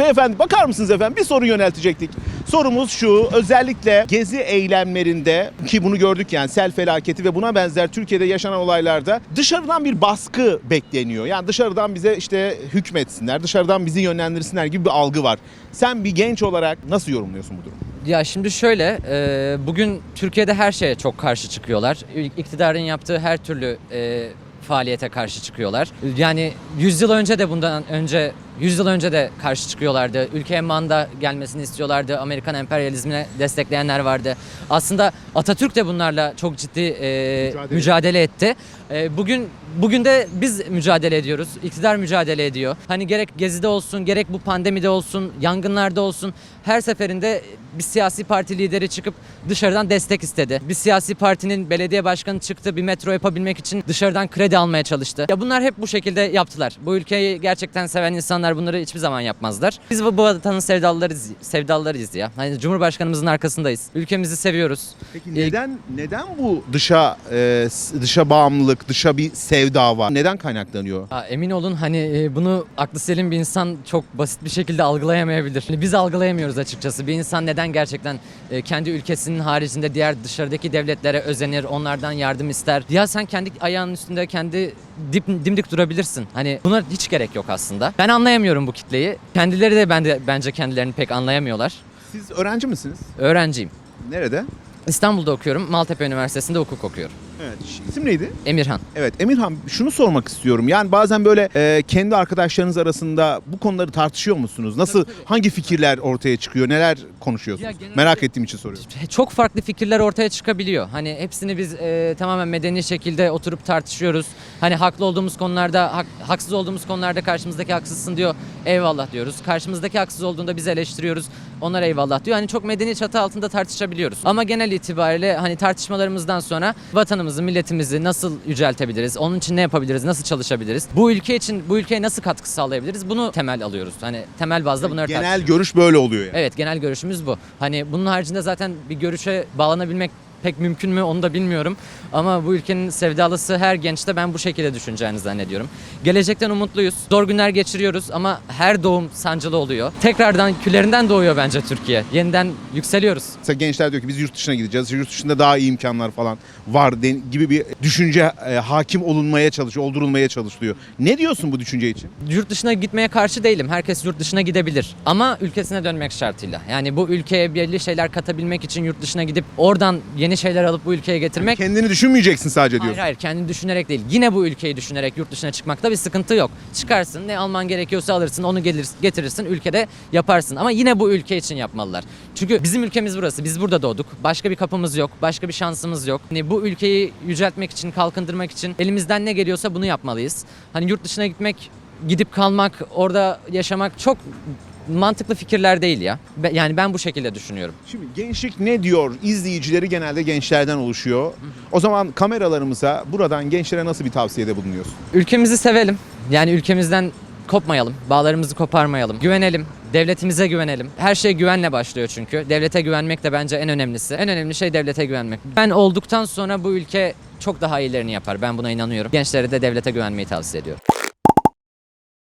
Beyefendi bakar mısınız efendim? Bir soru yöneltecektik. Sorumuz şu. Özellikle gezi eylemlerinde ki bunu gördük yani sel felaketi ve buna benzer Türkiye'de yaşanan olaylarda dışarıdan bir baskı bekleniyor. Yani dışarıdan bize işte hükmetsinler, dışarıdan bizi yönlendirsinler gibi bir algı var. Sen bir genç olarak nasıl yorumluyorsun bu durumu? Ya şimdi şöyle, e, bugün Türkiye'de her şeye çok karşı çıkıyorlar. İktidarın yaptığı her türlü e, faaliyete karşı çıkıyorlar. Yani 100 yıl önce de bundan önce 100 yıl önce de karşı çıkıyorlardı. Ülkeye manda gelmesini istiyorlardı. Amerikan emperyalizmine destekleyenler vardı. Aslında Atatürk de bunlarla çok ciddi e, Mücadele. mücadele, etti. E, bugün bugün de biz mücadele ediyoruz. İktidar mücadele ediyor. Hani gerek gezide olsun, gerek bu pandemide olsun, yangınlarda olsun her seferinde bir siyasi parti lideri çıkıp dışarıdan destek istedi. Bir siyasi partinin belediye başkanı çıktı bir metro yapabilmek için dışarıdan kredi almaya çalıştı. Ya bunlar hep bu şekilde yaptılar. Bu ülkeyi gerçekten seven insanlar bunları hiçbir zaman yapmazlar. Biz bu vatanın sevdalılarıyız, sevdalılarıyız ya. Hani Cumhurbaşkanımızın arkasındayız. Ülkemizi seviyoruz. Peki E, neden neden bu dışa e, dışa bağımlılık, dışa bir sevda var? Neden kaynaklanıyor? Ha, emin olun hani e, bunu aklı selim bir insan çok basit bir şekilde algılayamayabilir. Hani biz algılayamıyoruz açıkçası. Bir insan neden gerçekten e, kendi ülkesinin haricinde diğer dışarıdaki devletlere özenir, onlardan yardım ister. Ya sen kendi ayağının üstünde kendi dip, dimdik durabilirsin. Hani buna hiç gerek yok aslında. Ben anlayamıyorum bu kitleyi. Kendileri de ben de bence kendilerini pek anlayamıyorlar. Siz öğrenci misiniz? Öğrenciyim. Nerede? İstanbul'da okuyorum. Maltepe Üniversitesi'nde hukuk okuyorum. Evet. İsim neydi? Emirhan. Evet Emirhan şunu sormak istiyorum. Yani bazen böyle e, kendi arkadaşlarınız arasında bu konuları tartışıyor musunuz? Nasıl hangi fikirler ortaya çıkıyor? Neler konuşuyorsunuz? Ya genelde- Merak ettiğim için soruyorum. çok farklı fikirler ortaya çıkabiliyor. Hani hepsini biz e, tamamen medeni şekilde oturup tartışıyoruz. Hani haklı olduğumuz konularda, hak- haksız olduğumuz konularda karşımızdaki haksızsın diyor. Eyvallah diyoruz. Karşımızdaki haksız olduğunda biz eleştiriyoruz. Onlar eyvallah diyor. Hani çok medeni çatı altında tartışabiliyoruz. Ama genel itibariyle hani tartışmalarımızdan sonra vatanımızı, milletimizi nasıl yüceltebiliriz? Onun için ne yapabiliriz? Nasıl çalışabiliriz? Bu ülke için bu ülkeye nasıl katkı sağlayabiliriz? Bunu temel alıyoruz. Hani temel bazda bunları Genel görüş böyle oluyor yani. Evet genel görüşümüz bu. Hani bunun haricinde zaten bir görüşe bağlanabilmek pek mümkün mü onu da bilmiyorum. Ama bu ülkenin sevdalısı her gençte ben bu şekilde düşüneceğini zannediyorum. Gelecekten umutluyuz. Zor günler geçiriyoruz ama her doğum sancılı oluyor. Tekrardan küllerinden doğuyor bence Türkiye. Yeniden yükseliyoruz. Mesela gençler diyor ki biz yurt dışına gideceğiz. Yurt dışında daha iyi imkanlar falan var gibi bir düşünce e, hakim olunmaya çalışıyor, oldurulmaya çalışılıyor. Ne diyorsun bu düşünce için? Yurt dışına gitmeye karşı değilim. Herkes yurt dışına gidebilir. Ama ülkesine dönmek şartıyla. Yani bu ülkeye belli şeyler katabilmek için yurt dışına gidip oradan yeni şeyler alıp bu ülkeye getirmek Kendini düşünmeyeceksin sadece Hayır diyorsun. hayır kendini düşünerek değil. Yine bu ülkeyi düşünerek yurt dışına çıkmakta bir sıkıntı yok. Çıkarsın ne alman gerekiyorsa alırsın onu gelir, getirirsin ülkede yaparsın. Ama yine bu ülke için yapmalılar. Çünkü bizim ülkemiz burası. Biz burada doğduk. Başka bir kapımız yok. Başka bir şansımız yok. Hani bu ülkeyi yüceltmek için, kalkındırmak için elimizden ne geliyorsa bunu yapmalıyız. Hani yurt dışına gitmek, gidip kalmak, orada yaşamak çok mantıklı fikirler değil ya. Be- Yani ben bu şekilde düşünüyorum. Şimdi gençlik ne diyor? İzleyicileri genelde gençlerden oluşuyor. O zaman kameralarımıza buradan gençlere nasıl bir tavsiyede bulunuyorsun? Ülkemizi sevelim. Yani ülkemizden kopmayalım. Bağlarımızı koparmayalım. Güvenelim. Devletimize güvenelim. Her şey güvenle başlıyor çünkü. Devlete güvenmek de bence en önemlisi. En önemli şey devlete güvenmek. Ben olduktan sonra bu ülke çok daha iyilerini yapar. Ben buna inanıyorum. Gençlere de devlete güvenmeyi tavsiye ediyorum.